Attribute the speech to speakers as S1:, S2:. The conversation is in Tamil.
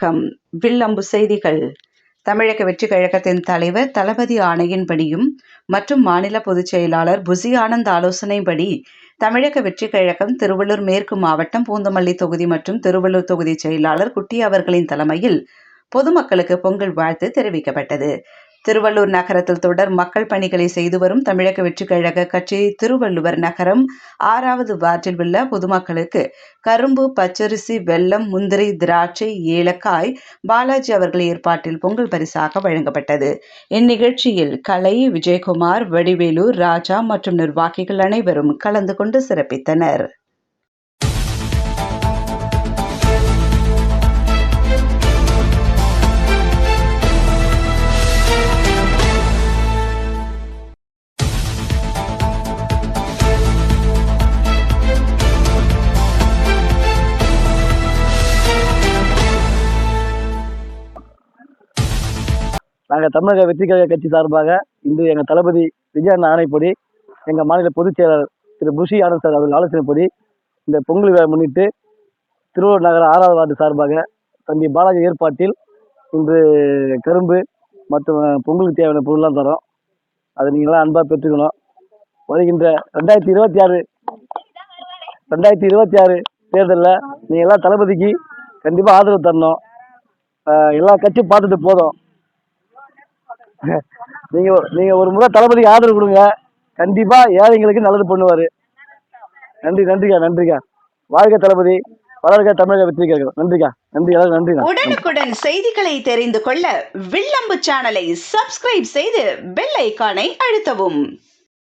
S1: வணக்கம் வில்லம்பு செய்திகள். தமிழக வெற்றிக் கழகத்தின் தலைவர் தளபதி ஆணையின்படியும் மற்றும் மாநில பொதுச் செயலாளர் புசி ஆனந்த் ஆலோசனைப்படி தமிழக வெற்றிக் கழகம் திருவள்ளூர் மேற்கு மாவட்டம் பூந்தமல்லி தொகுதி மற்றும் திருவள்ளூர் தொகுதி செயலாளர் குட்டி அவர்களின் தலைமையில் பொதுமக்களுக்கு பொங்கல் வாழ்த்து தெரிவிக்கப்பட்டது. திருவள்ளூர் நகரத்தில் தொடர் மக்கள் பணிகளை செய்து வரும் தமிழக வெற்றிக் கழக கட்சி திருவள்ளுவர் நகரம் ஆறாவது வார்டில் உள்ள பொதுமக்களுக்கு கரும்பு பச்சரிசி வெல்லம் முந்திரி திராட்சை ஏலக்காய் பாலாஜி அவர்கள் ஏற்பாட்டில் பொங்கல் பரிசாக வழங்கப்பட்டது. இந்நிகழ்ச்சியில் கலை விஜயகுமார் வடிவேலு ராஜா மற்றும் நிர்வாகிகள் அனைவரும் கலந்து கொண்டு சிறப்பித்தனர்.
S2: நாங்கள் தமிழக வெற்றி கழக கட்சி சார்பாக இன்று எங்கள் தளபதி விஜயன் ஆணைப்படி எங்கள் மாநில பொதுச் செயலாளர் திரு புஷி ஆனந்த் சார் அவர்கள் ஆலோசனைப்படி இந்த பொங்கல் விழா முன்னிட்டு திருவள்ளூர் நகர ஆறாவது வார்டு சார்பாக தம்பி பாலாஜி ஏற்பாட்டில் இன்று கரும்பு மற்றும் பொங்கலுக்கு தேவையான பொருள்லாம் தரோம். அதை நீங்களாம் அன்பாக பெற்றுக்கணும். வருகின்ற ரெண்டாயிரத்தி இருபத்தி ஆறு ரெண்டாயிரத்தி இருபத்தி ஆறு தேர்தலில் நீங்கள் எல்லாம் தளபதிக்கு கண்டிப்பாக ஆதரவு தரணும். எல்லா கட்சியும் பார்த்துட்டு போதும். நீங்க நீங்க ஒரு முறை தளபதிக்கு ஆதரவு கொடுங்க. கண்டிப்பா ஏழைங்களுக்கு நல்லது பண்ணுவாரு. நன்றி நன்றிக்கா நன்றிக்கா. வாழ்க தளபதி வளர்க தமிழக வெற்றி நன்றிக்கா நன்றி எல்லாரும் நன்றி
S1: உடனுக்குடன் செய்திகளை தெரிந்து கொள்ள வில்லம்பு சேனலை சப்ஸ்கிரைப் செய்து பெல் ஐக்கானை அழுத்தவும்.